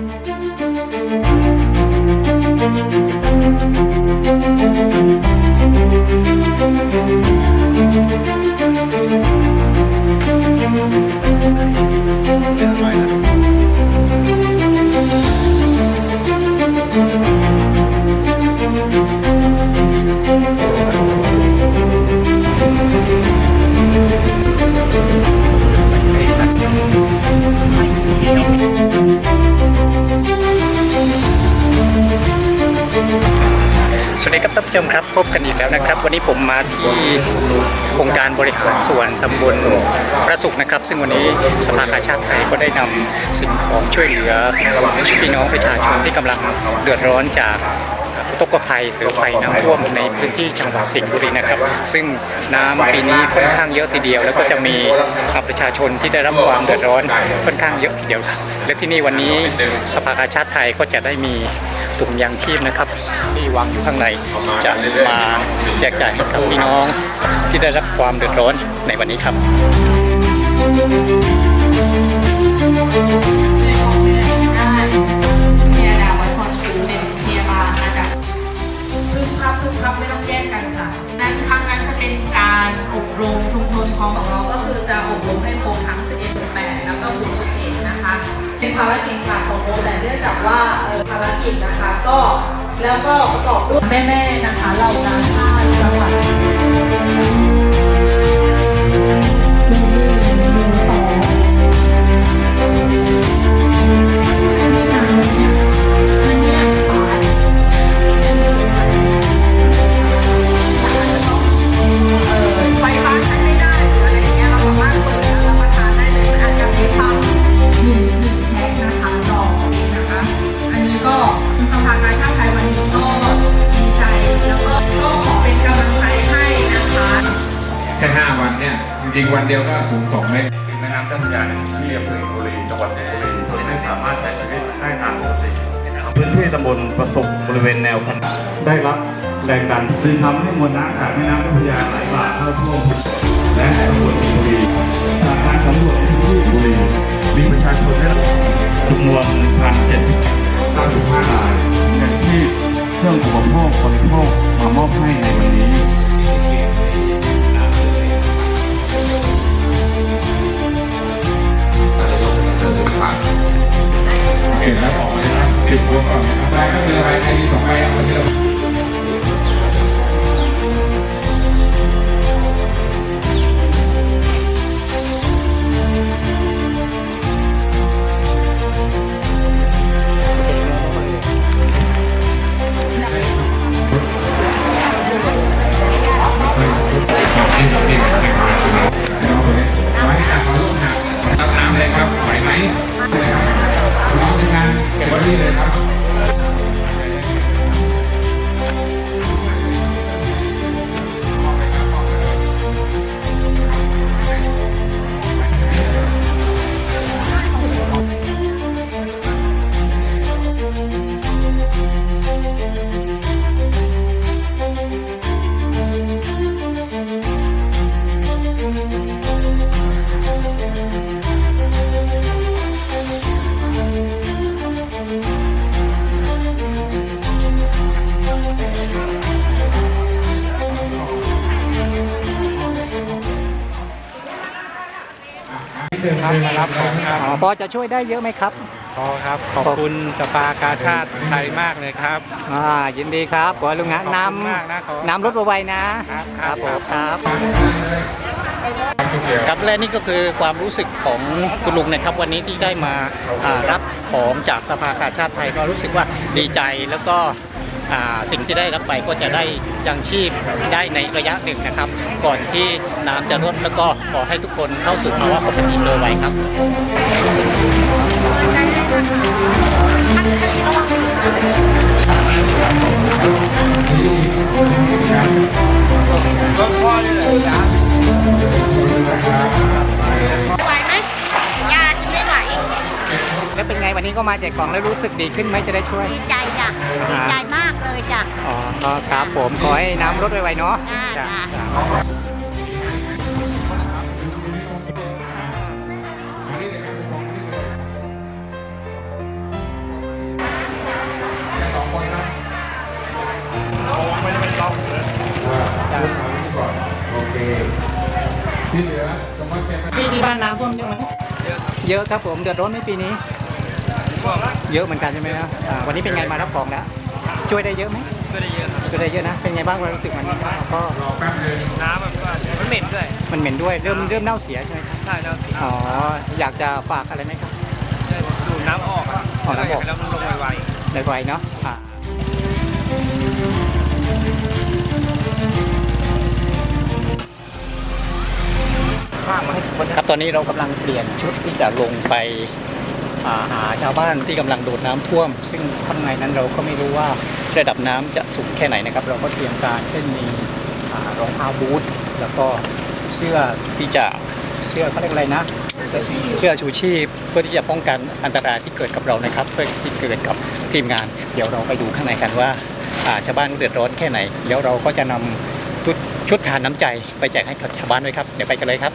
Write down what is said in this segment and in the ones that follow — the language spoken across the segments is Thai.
สวั ผู้ชมครับพบกันอีกแล้วนะครับ วันนี้ผมมาที่โครงการบริหารส่วนตำบลพระสุขนะครับ ซึ่งวันนี้สภากาชาติไทยก็ได้นำสิ่งของช่วยเหลือพี่น้องประชาชนที่กำลังเดือดร้อนจากอุทกภัยหรือไฟน้ำท่วมในพื้นที่จังหวัดสิงห์บุรีนะครับ ซึ่งน้ำปีนี้ค่อนข้างเยอะทีเดียว แล้วก็จะมีประชาชนที่ได้รับความเดือดร้อนค่อนข้างเยอะทีเดียวครับและที่นี่วันนี้สภากาชาติไทยก็จะได้มีถุงยางชีพนะครับ วางอยู่ข้างใน จะมาแจกจ่ายให้กับพี่น้องที่ได้รับความเดือดร้อนในวันนี้ครับ แล้วก็ประกอบด้วยแม่ๆนะคะเหล่ากา แค่ 5 วันเนี่ย จริงๆ วันเดียวก็สูง2เมตรริมแม่น้ำเจ้าพระยาในพื้นที่อำเภออินบุรีจังหวัดสิงห์บุรีโดยไม่สามารถใช้ชีวิตได้ตามปกติพื้นที่ตำบลประสบบริเวณแนวคันได้รับแรงดันจึงทำให้มวลน้ำจากแม่น้ำเจ้าพระยาไหลบ่าเข้าท่วมและตำบลอินบุรีจากการสำรวจในพื้นที่อินบุรีมีประชาชนได้รับจำนวน1,795รายแทนที่เครื่องอุปโภคบริโภคมามอบให้ในวันนี้ เห็นแล้วออกมาเลยนะสิบหัวก่อนอะไรก็คืออะไรไอ้สองใบเอามาที่เรา ครับมารับของครับอ๋อพอจะช่วยได้เยอะไหมครับพอครับ ขอบคุณสภากาชาติไทยมากเลยครับอ่ายินดีครับขอลุงฮะขอบน้คุณมากนะขอำน้ำรถไวๆนะ ครับครับผมครับทุกเดียวครับและนี่ก็คือความรู้สึกของคุณลุงนะครับวันนี้ที่ได้มาอ่ารับของจากสภากาชาติไทยก็รู้สึกว่าดีใจแล้วก็อ่า สิ่งที่ได้รับไปก็จะได้ยังชีพได้ในระยะหนึ่งนะครับ ก่อนที่น้ำจะลดแล้วก็ขอให้ทุกคนเข้าสู่ภาวะปกติโดยไวครับไหวไหมยาไม่ไหวแล้วเป็นไงวันนี้ก็มาแจกของแล้วรู้สึกดีขึ้นไหมจะได้ช่วยดีใจจ้ะ ดีใจมากเลยจ้ะ อ๋อครับผมขอให้น้ำลดไวๆเนาะจ้ะที่เหลือสมมติเป็นปีนี้บ้านน้ำท่วมเยอะไหมเยอะครับผมเดือดร้อนไหมปีนี้ เยอะเหมือนกันใช่ไหมครับอ่าวันนี้เป็นไงมารับของแล้วช่วยได้เยอะไหมช่วยได้เยอะครับช่วยได้เยอะนะ เป็นไงบ้างความรู้สึกมันก็รอแป๊บนึงน้ำมันก็มันเหม็นด้วยมันเหม็นด้วยเริ่มเริ่มเน่าเสียใช่ไหมครับใช่แล้วสิอ๋ออยากจะฝากอะไรไหมครับดูดน้ำออกอะอ๋อน้ำออก แล้วมันลงไวในไวๆเนาะอ่าครับตอนนี้เรากำลังเปลี่ยนชุดที่จะลงไปอ่า หาชาวบ้านที่กำลังโดดน้ำท่วม ซึ่งข้างในนั้นเราก็ไม่รู้ว่าระดับน้ำจะสูงแค่ไหนนะครับ เราก็เตรียมการเช่นมีรองเท้าบูทแล้วก็เสื้อที่จะเสื้อเขาเรียกอะไรนะเสื้อชูชีพเพื่อที่จะป้องกันอันตรายที่เกิดกับเรานะครับเพื่อที่เกิดกับทีมงาน เดี๋ยวเราไปดูข้างในกันว่าชาวบ้านเดือดร้อนแค่ไหนเดี๋ยวเราก็จะนำชุดชุดทานน้ำใจไปแจกให้กับชาวบ้านด้วยครับ เดี๋ยวไปกันเลยครับ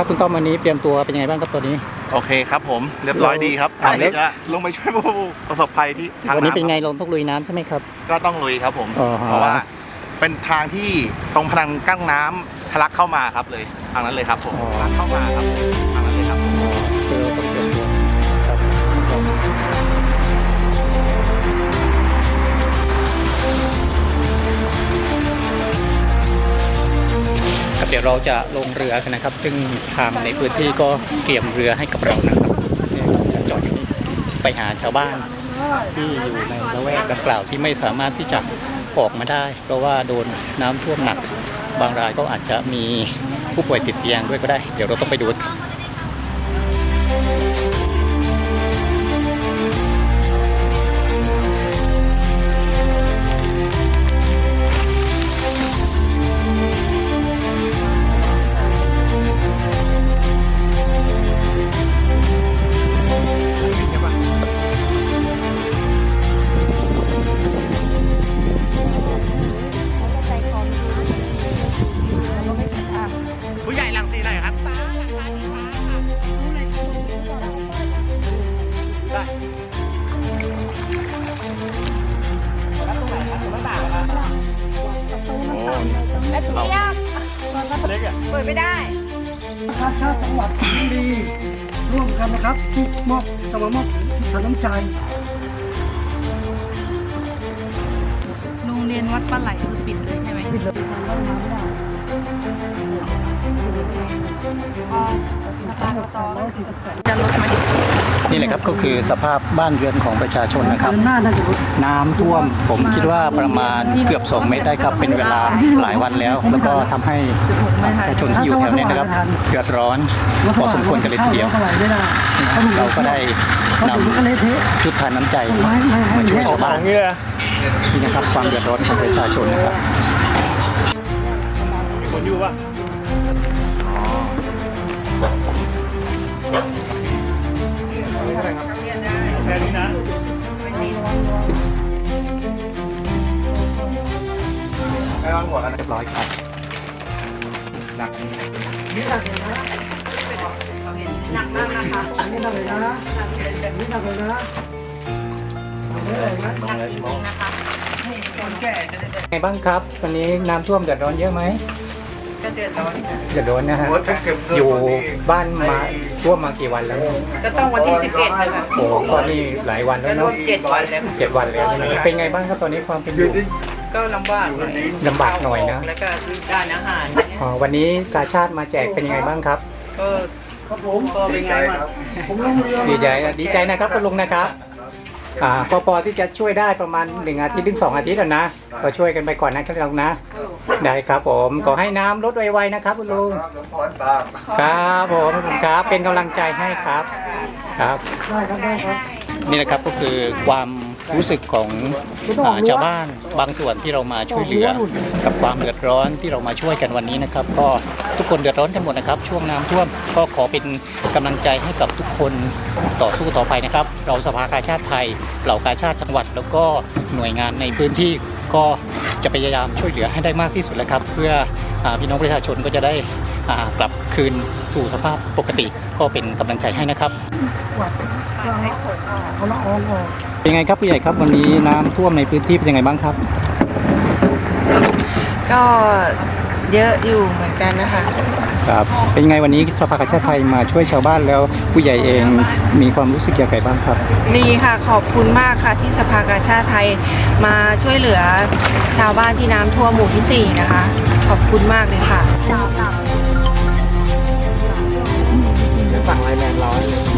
ครับคุณต้อมวันนี้เตรียมตัวเป็นยังไงบ้างครับตัวนี้ โอเคครับผมเรียบร้อยดีครับอ่าอันนี้จะลงไปช่วยผู้ประสบภัยที่ทางวันนี้เป็นน้ำไงลงต้องลุยน้ำใช่ไหมครับ ก็ต้องลุยครับผมอ๋อฮะเพราะว่าเป็นทางที่ตรงพนังกั้นน้ำทะลักเข้ามาครับเลยทางนั้นเลยครับผมทะลักเข้ามาครับทางนั้นเลยครับคือเราต้องเตรียมตัวครับ เดี๋ยวเราจะลงเรือกันนะครับ ซึ่งทางในพื้นที่ก็เตรียมเรือให้กับเรานะครับจอดอยู่ไปหาชาวบ้านที่อยู่ในละแวกดังกล่าวที่ไม่สามารถที่จะออกมาได้ เพราะว่าโดนน้ำท่วมหนัก บางรายก็อาจจะมีผู้ป่วยติดเตียงด้วยก็ได้ เดี๋ยวเราต้องไปดู ชาติชาติจังหวัดสิงห์บุรีร่วมกันนะครับที่มอบจะมามอบทานน้ำใจโรงเรียนวัดปลาไหลคือปิดเลยใช่ไหมปิดเลยทางเข้ามาไม่ได้ นี่แหละครับก็คือสภาพบ้านเรือนของประชาชนนะครับนหน้าน่าจะลดน้ำท่วมผมคิดว่าประมาณเกือบ 2 เมตรได้ครับเป็นเวลาหลายวันแล้ว แล้วก็ทำให้ประชาชนที่อยู่แถวนี้นะครับเดือดร้อนพอสมควรกันเลยทีเดียว เราก็ได้นำชุดทานน้ำใจมาช่วยชาวบ้านนี่นะครับความเดือดร้อนของประชาชนนะครับมีคนอยู่ปะ แค่นี้นะเรียบร้อยครับนี่หนักเลยนะหนักมากนะคะนี่หนักเลยนะนี่หนักเลยนะทำได้เลยนะหนักจริงๆนะคะคะไงบ้างครับ วันนี้น้ำท่วมเดือดร้อนเยอะไหม เดือดร้อนเดือดร้อนนะฮะ อยู่บ้านมาท่วมมากี่วันแล้วเนี่ยก็ต้องวันที่สิบเอ็ดเลยค่ะโอ้ก็นี่หลายวันแล้วรวเนาะมเจ็ดวันแล้วเจ็ดวันแล้วนะครับเป็นไงบ้างครับตอนนี้ความเป็นอยู่ ก็ลำบากหน่อยลำบากหน่อยนะ แล้วก็ด้านอาหารเนี่ยอ๋อวันนี้กาชาติมาแจกเป็นยังไงบ้างครับ ก็ครับผมก็เป็นไงบ้างผมลงเรือมาดีใจดีใจนะครับคุณลุงนะครับ อ่าพอพอที่จะช่วยได้ประมาณหนึ่งอาทิตย์ถึงสองอาทิตย์แล้วนะก็ช่วยกันไปก่อนนะครับลุงนะ ได้ครับผมขอให้น้ำลดไวๆนะครับคุณลุง ครับผมขอบคุณครับเป็นกำลังใจให้ครับ ครับ ได้ครับได้ครับ นี่นะครับก็คือความ รู้สึกของอ่าชาวบ้านบางส่วนที่เรามาช่วยเหลือ กับความเดือดร้อนที่เรามาช่วยกันวันนี้นะครับ ก็ทุกคนเดือดร้อนกันหมดนะครับ ช่วงน้ำท่วมก็ขอเป็นกำลังใจให้กับทุกคนต่อสู้ต่อไปนะครับ เราสภากาชาติไทย เหล่ากาชาติจังหวัด แล้วก็หน่วยงานในพื้นที่ก็จะพยายามช่วยเหลือให้ได้มากที่สุดแล้วครับ เพื่ออ่าพี่น้องประชาชนก็จะได้อ่ากลับคืนสู่สภาพปกติก็เป็นกำลังใจให้นะครับกวาดเอาละอองออก เป็นไงครับผู้ใหญ่ครับวันนี้น้ำท่วมในพื้นที่เป็นยังไงบ้างครับ ก็เยอะอยู่เหมือนกันนะคะครับเป็นยังไงวันนี้สภากาชาติไทยมาช่วยชาวบ้านแล้วผู้ใหญ่เองมีความรู้สึกอย่างไรบ้างครับดีค่ะขอบคุณมากค่ะที่สภากาชาติไทยมาช่วยเหลือชาวบ้านที่น้ำท่วมหมู่ที่ 4 นะคะ ขอบคุณมากเลยค่ะสั่งไลน์แมนร้อย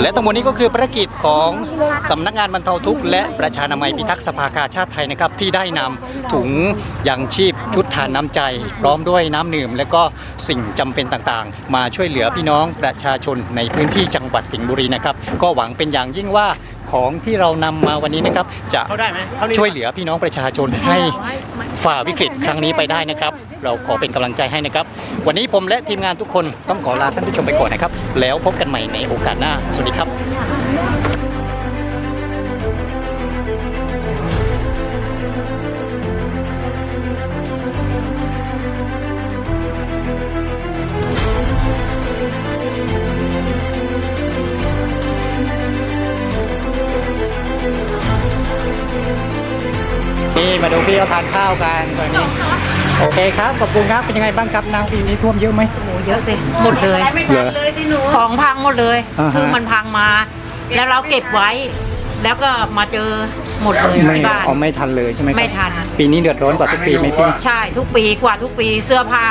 และทั้งหมดนี้ก็คือภารกิจของสำนักงานบรรเทาทุกข์และประชานามัยพิทักษ์สภากาชาติไทยนะครับ ที่ได้นำถุงยางชีพชุดทานน้ำใจ พร้อมด้วยน้ำดื่มและก็สิ่งจำเป็นต่างๆ มาช่วยเหลือพี่น้องประชาชนในพื้นที่จังหวัดสิงห์บุรีนะครับ ก็หวังเป็นอย่างยิ่งว่า ของที่เรานำมาวันนี้นะครับ จะช่วยเหลือพี่น้องประชาชนให้ฝ่าวิกฤตครั้งนี้ไปได้นะครับ เราขอเป็นกำลังใจให้นะครับ วันนี้ผมและทีมงานทุกคนต้องขอลาท่านผู้ชมไปก่อนนะครับ แล้วพบกันใหม่ในโอกาสหน้า สวัสดีครับ นี่มาดูพี่เราทานข้าวกันตอนนี้ โอเคครับ ขอบคุณครับ เป็นยังไงบ้างครับน้ำปีนี้ท่วมเยอะไหมโอ้เยอะสิหมดเลยเหรอของพังหมดเลย อ่าฮะ คือมันพังมา แล้วเราเก็บไว้ แล้วก็มาเจอหมดเลยไม่ที่บ้าน เอาไม่ทันเลยใช่ไหมครับไม่ทัน ปีนี้เดือดร้อนกว่าทุกปีไหมพี่ใช่ทุกปีกว่าทุกปีเสื้อผ้า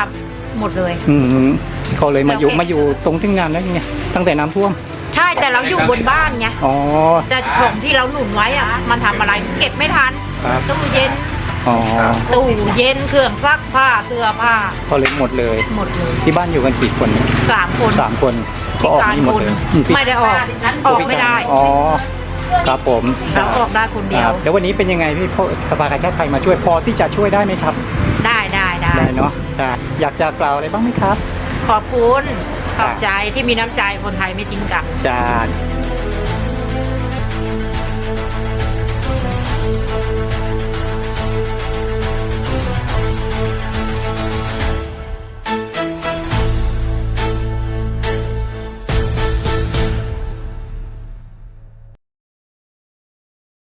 หมดเลย อืมเขาเลยมาอยู่มาอยู่ตรงที่งานแล้วยังไงตั้งแต่น้ำท่วมใช่แต่เราอยู่บนบ้านไงอ๋อแต่ของที่เราหนุนไว้อะมันทำอะไรเก็บไม่ทัน ครับ ตู้เย็น อ๋อตู้เย็นเครื่องซักผ้าเสื้อผ้าเขาเลยหมดเลย หมดเลยที่บ้านอยู่กันกี่คนสามคนสามคนก็ออกนี่หมดเลยอืไม่ได้ออกออกไม่ได้อ๋อครับผมเราออกได้คนเดีคยวรับแล้ววันนี้เป็นยังไงพี่พสภากาชาติไทยมาช่วยพอที่จะช่วยได้ไหมครับ ได้ได้ได้ได้เนาะได้อยากจะกล่าวอะไรบ้างไหมครับ ขอบคุณขอบใจที่มีน้ำใจคนไทยไม่ทิ้งกันจะ